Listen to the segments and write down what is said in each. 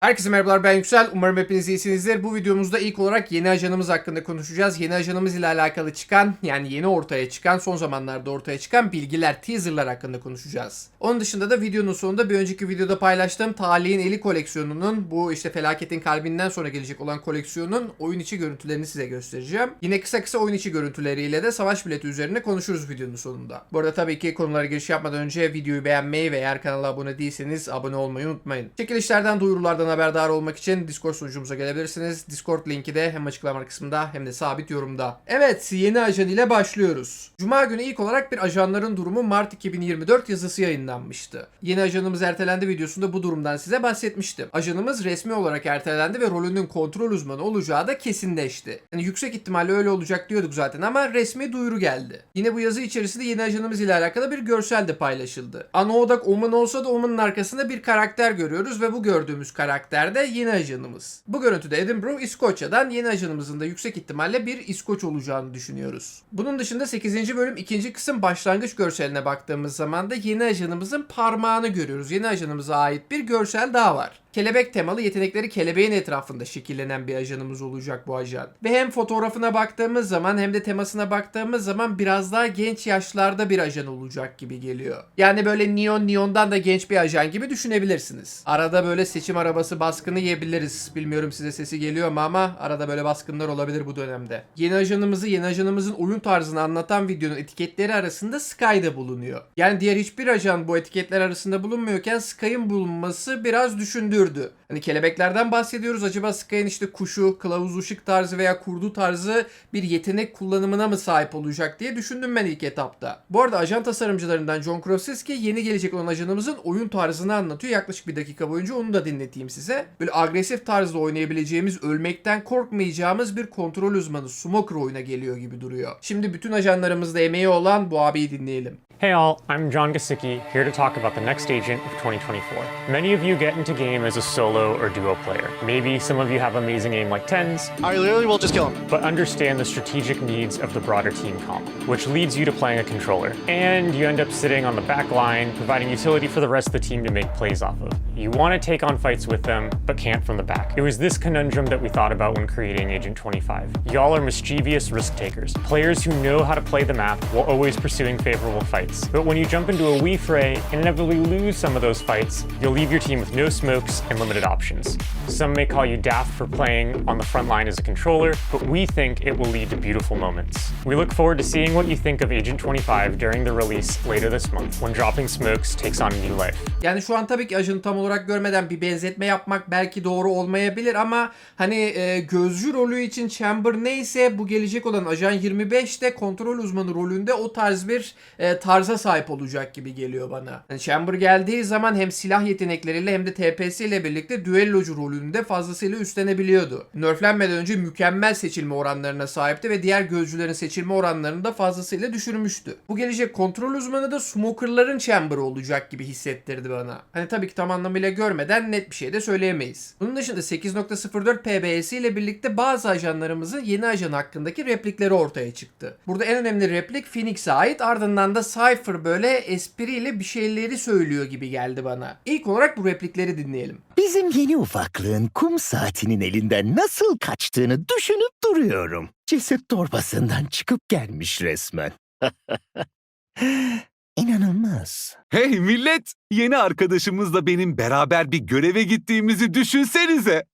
Herkese merhabalar ben Yüksel. Umarım hepiniz iyisinizdir. Bu videomuzda ilk olarak yeni ajanımız hakkında konuşacağız. Yeni ajanımız ile alakalı çıkan yani yeni ortaya çıkan son zamanlarda ortaya çıkan bilgiler, teaserlar hakkında konuşacağız. Onun dışında da videonun sonunda bir önceki videoda paylaştığım Talih'in Eli koleksiyonunun bu işte felaketin kalbinden sonra gelecek olan koleksiyonun oyun içi görüntülerini size göstereceğim. Yine kısa kısa oyun içi görüntüleriyle de savaş bileti üzerine konuşuruz videonun sonunda. Bu arada tabii ki konulara giriş yapmadan önce videoyu beğenmeyi ve eğer kanala abone değilseniz abone olmayı unutmayın. Çekilişlerden, duyurulardan haberdar olmak için Discord sunucumuza gelebilirsiniz. Discord linki de hem açıklama kısmında hem de sabit yorumda. Evet, yeni ajan ile başlıyoruz. Cuma günü ilk olarak bir ajanların durumu Mart 2024 yazısı yayınlanmıştı. Yeni ajanımız ertelendi videosunda bu durumdan size bahsetmiştim. Ajanımız resmi olarak ertelendi ve rolünün kontrol uzmanı olacağı da kesinleşti. Yani yüksek ihtimalle öyle olacak diyorduk zaten ama resmi duyuru geldi. Yine bu yazı içerisinde yeni ajanımız ile alakalı bir görsel de paylaşıldı. Ana odak Oman olsa da Oman'ın arkasında bir karakter görüyoruz ve bu gördüğümüz karakter de yeni ajanımız. Bu görüntüde Edinburgh, İskoçya'dan yeni ajanımızın da yüksek ihtimalle bir İskoç olacağını düşünüyoruz. Bunun dışında 8. bölüm 2. kısım başlangıç görseline baktığımız zaman da yeni ajanımızın parmağını görüyoruz. Yeni ajanımıza ait bir görsel daha var. Kelebek temalı yetenekleri kelebeğin etrafında şekillenen bir ajanımız olacak bu ajan. Ve hem fotoğrafına baktığımız zaman hem de temasına baktığımız zaman biraz daha genç yaşlarda bir ajan olacak gibi geliyor. Yani böyle Neon Neon'dan da genç bir ajan gibi düşünebilirsiniz. Arada böyle seçim arabası baskını yiyebiliriz. Bilmiyorum size sesi geliyor mu ama arada böyle baskınlar olabilir bu dönemde. Yeni ajanımızı, yeni ajanımızın oyun tarzını anlatan videonun etiketleri arasında Sky da bulunuyor. Yani diğer hiçbir ajan bu etiketler arasında bulunmuyorken Sky'ın bulunması biraz düşündürdü. Hani kelebeklerden bahsediyoruz. Acaba Sky'ın işte kuşu, kılavuz ışık tarzı veya kurdu tarzı bir yetenek kullanımına mı sahip olacak diye düşündüm ben ilk etapta. Bu arada ajan tasarımcılarından John Krasinski yeni gelecek olan ajanımızın oyun tarzını anlatıyor. Yaklaşık bir dakika boyunca onu da dinleteyim size. Böyle agresif tarzda oynayabileceğimiz, ölmekten korkmayacağımız bir kontrol uzmanı Smoker oyuna geliyor gibi duruyor. Şimdi bütün ajanlarımızda emeği olan bu abiyi dinleyelim. Hey all, I'm John Gasicki, here to talk about the next agent of 2024. Many of you get into game as a solo or duo player. Maybe some of you have amazing aim like tens, I literally, we'll just kill him. but understand the strategic needs of the broader team comp, which leads you to playing a controller. And you end up sitting on the back line, providing utility for the rest of the team to make plays off of. You want to take on fights with them, but can't from the back. It was this conundrum that we thought about when creating Agent 25. Y'all are mischievous risk takers, players who know how to play the map while always pursuing favorable fights. But when you jump into a Wii fray and inevitably lose some of those fights, you'll leave your team with no smokes and limited options. Some may call you daft for playing on the front line as a controller, but we think it will lead to beautiful moments. We look forward to seeing what you think of Agent 25 during the release later this month when Dropping Smokes takes on a new life. Yani şu an tabii ki ajanı tam olarak görmeden bir benzetme yapmak belki doğru olmayabilir ama hani e, gözcü rolü için Chamber neyse bu gelecek olan Ajan 25 de kontrol uzmanı rolünde o tarz bir e, tarza sahip olacak gibi geliyor bana. Yani Chamber geldiği zaman hem silah yetenekleriyle hem de TPS ile birlikte düellocu rolünde fazlasıyla üstlenebiliyordu. Nerflenmeden önce mükemmel seçilme oranlarına sahipti ve diğer gözcülerin seçilme oranlarını da fazlasıyla düşürmüştü. Bu gelecek kontrol uzmanı da Smoker'ların Chamber'ı olacak gibi hissettirdi bana. Hani tabii ki tam anlamıyla görmeden net bir şey de söyleyemeyiz. Bunun dışında 8.04 PBS ile birlikte bazı ajanlarımızın yeni ajan hakkındaki replikleri ortaya çıktı. Burada en önemli replik Phoenix'e ait ardından da Cypher böyle espriyle bir şeyleri söylüyor gibi geldi bana. İlk olarak bu replikleri dinleyelim. Bizim yeni ufaklığın kum saatinin elinden nasıl kaçtığını düşünüp duruyorum. Ceset torbasından çıkıp gelmiş resmen. İnanılmaz. Hey millet! Yeni arkadaşımızla benim beraber bir göreve gittiğimizi düşünsenize.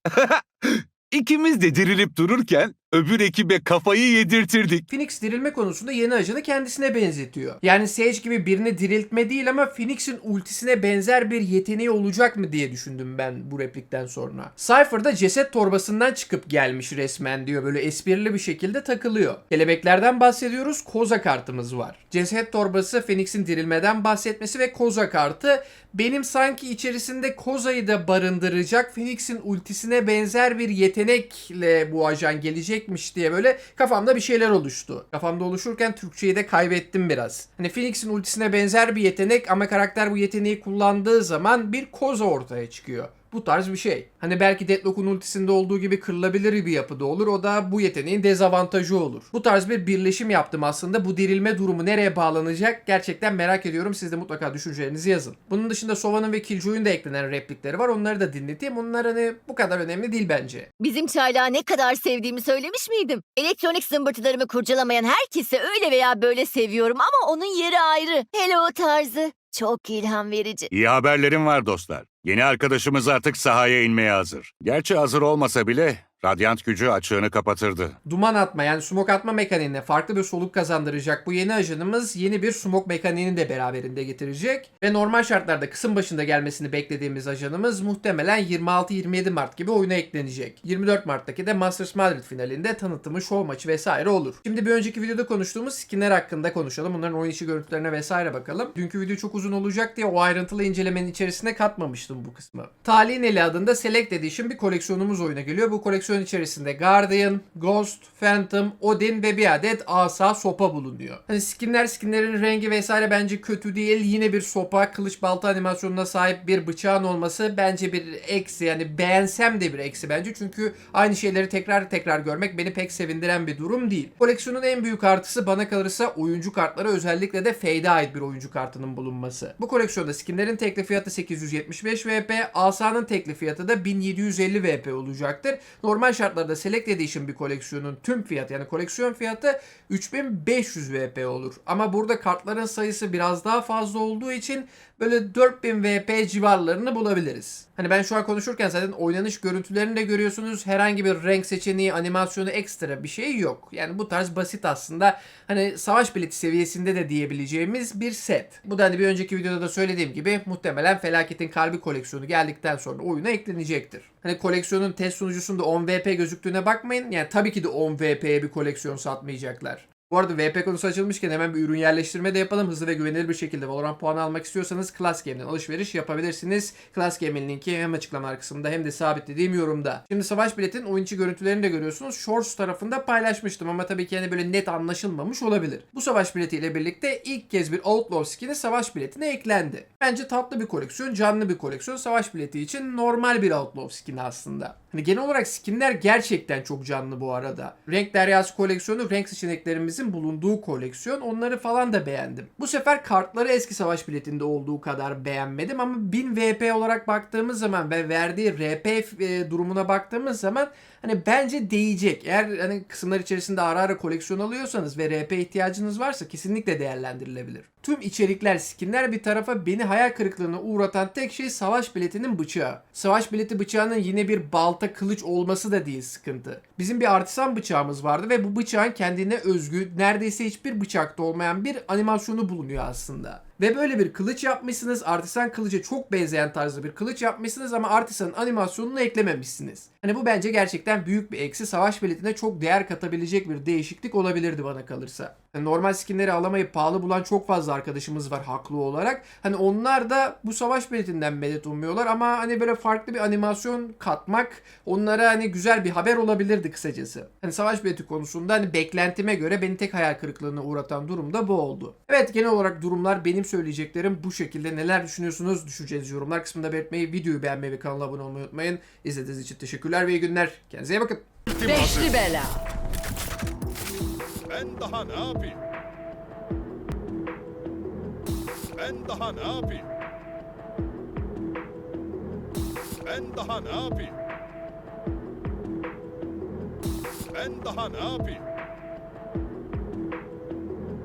İkimiz de dirilip dururken öbür ekibe kafayı yedirtirdik. Phoenix dirilme konusunda yeni ajanı kendisine benzetiyor. Yani Sage gibi birini diriltme değil ama Phoenix'in ultisine benzer bir yeteneği olacak mı diye düşündüm ben bu replikten sonra. Cypher da ceset torbasından çıkıp gelmiş resmen diyor. Böyle esprili bir şekilde takılıyor. Kelebeklerden bahsediyoruz. Koza kartımız var. Ceset torbası Phoenix'in dirilmeden bahsetmesi ve Koza kartı benim sanki içerisinde Koza'yı da barındıracak Phoenix'in ultisine benzer bir yetenekle bu ajan gelecekmiş diye böyle kafamda bir şeyler oluştu. Kafamda oluşurken Türkçeyi de kaybettim biraz. Hani Phoenix'in ultisine benzer bir yetenek ama karakter bu yeteneği kullandığı zaman bir Koza ortaya çıkıyor. Bu tarz bir şey. Hani belki Deadlock'un ultisinde olduğu gibi kırılabilir bir yapıda olur. O da bu yeteneğin dezavantajı olur. Bu tarz bir birleşim yaptım aslında. Bu dirilme durumu nereye bağlanacak gerçekten merak ediyorum. Siz de mutlaka düşüncelerinizi yazın. Bunun dışında Sova'nın ve Killjoy'un da eklenen replikleri var. Onları da dinleteyim. Onlar hani bu kadar önemli değil bence. Bizim çaylağı ne kadar sevdiğimi söylemiş miydim? Elektronik zımbırtılarımı kurcalamayan herkese öyle veya böyle seviyorum ama onun yeri ayrı. Hello tarzı. Çok ilham verici. İyi haberlerim var dostlar. Yeni arkadaşımız artık sahaya inmeye hazır. Gerçi hazır olmasa bile radyant gücü açığını kapatırdı. Duman atma yani smoke atma mekaniğine farklı bir soluk kazandıracak bu yeni ajanımız yeni bir smoke mekaniğini de beraberinde getirecek. Ve normal şartlarda kısım başında gelmesini beklediğimiz ajanımız muhtemelen 26-27 Mart gibi oyuna eklenecek. 24 Mart'taki de Masters Madrid finalinde tanıtımı, show maçı vesaire olur. Şimdi bir önceki videoda konuştuğumuz skinler hakkında konuşalım. Bunların oyun içi görüntülerine vesaire bakalım. Dünkü video çok uzun olacak diye o ayrıntılı incelemenin içerisine katmamıştım bu kısmı. Talihin Eli adında Select Edition bir koleksiyonumuz oyuna geliyor. Bu koleksiyon içerisinde Guardian, Ghost, Phantom, Odin ve bir adet asa sopa bulunuyor. Hani skinler skinlerin rengi vesaire bence kötü değil. Yine bir sopa, kılıç balta animasyonuna sahip bir bıçağın olması bence bir eksi. Yani beğensem de bir eksi bence. Çünkü aynı şeyleri tekrar tekrar görmek beni pek sevindiren bir durum değil. Koleksiyonun en büyük artısı bana kalırsa oyuncu kartları özellikle de Fade'e ait bir oyuncu kartının bulunması. Bu koleksiyonda skinlerin tekli fiyatı 875 VP, asanın tekli fiyatı da 1750 VP olacaktır. Normal şartlarda Select Edition bir koleksiyonun tüm fiyatı yani koleksiyon fiyatı 3500 VP olur. Ama burada kartların sayısı biraz daha fazla olduğu için böyle 4000 VP civarlarını bulabiliriz. Hani ben şu an konuşurken zaten oynanış görüntülerini de görüyorsunuz. Herhangi bir renk seçeneği, animasyonu ekstra bir şey yok. Yani bu tarz basit aslında hani savaş bileti seviyesinde de diyebileceğimiz bir set. Bu da hani bir önceki videoda da söylediğim gibi muhtemelen Felaket'in Kalbi koleksiyonu geldikten sonra oyuna eklenecektir. Hani koleksiyonun test sunucusunda 10 VP gözüktüğüne bakmayın. Yani tabii ki de 10 VP'ye bir koleksiyon satmayacaklar. Bu arada VP konusu açılmışken hemen bir ürün yerleştirme de yapalım. Hızlı ve güvenilir bir şekilde Valorant puanı almak istiyorsanız Class Game'den alışveriş yapabilirsiniz. Class Game'in linki hem açıklama kısmında hem de sabitlediğim yorumda. Şimdi Savaş Bilet'in oyun içi görüntülerini de görüyorsunuz. Shorts tarafında paylaşmıştım ama tabii ki hani böyle net anlaşılmamış olabilir. Bu Savaş Bileti ile birlikte ilk kez bir Outlaw skin'i Savaş Bileti'ne eklendi. Bence tatlı bir koleksiyon, canlı bir koleksiyon. Savaş Bileti için normal bir Outlaw skin'i aslında. Hani genel olarak skinler gerçekten çok canlı bu arada. Renk Deryası koleksiyonu renk seçeneklerimizin bulunduğu koleksiyon. Onları falan da beğendim. Bu sefer kartları eski savaş biletinde olduğu kadar beğenmedim ama 1000 VP olarak baktığımız zaman ve verdiği RP e, durumuna baktığımız zaman hani bence değecek. Eğer hani kısımlar içerisinde ara ara koleksiyon alıyorsanız ve RP ihtiyacınız varsa kesinlikle değerlendirilebilir. Tüm içerikler, skinler bir tarafa beni hayal kırıklığına uğratan tek şey savaş biletinin bıçağı. Savaş bileti bıçağının yine bir balta kılıç olması da değil sıkıntı. Bizim bir artisan bıçağımız vardı ve bu bıçağın kendine özgü neredeyse hiçbir bıçakta olmayan bir animasyonu bulunuyor aslında. Ve böyle bir kılıç yapmışsınız. Artisan kılıca çok benzeyen tarzda bir kılıç yapmışsınız ama artisanın animasyonunu eklememişsiniz. Hani bu bence gerçekten büyük bir eksi. Savaş biletine çok değer katabilecek bir değişiklik olabilirdi bana kalırsa. Yani normal skinleri alamayıp pahalı bulan çok fazla arkadaşımız var haklı olarak. Hani onlar da bu savaş biletinden medet umuyorlar ama hani böyle farklı bir animasyon katmak onlara hani güzel bir haber olabilirdi kısacası. Hani savaş bileti konusunda hani beklentime göre beni tek hayal kırıklığına uğratan durum da bu oldu. Evet genel olarak durumlar benim söyleyeceklerim bu şekilde. Neler düşünüyorsunuz? Düşüneceğiniz yorumlar kısmında belirtmeyi, videoyu beğenmeyi ve kanala abone olmayı unutmayın. İzlediğiniz için teşekkürler ve iyi günler. Kendinize iyi bakın. Beşli bela. Ben daha ne yapayım? Ben daha ne yapayım? Ben daha ne yapayım? Ben daha ne yapayım?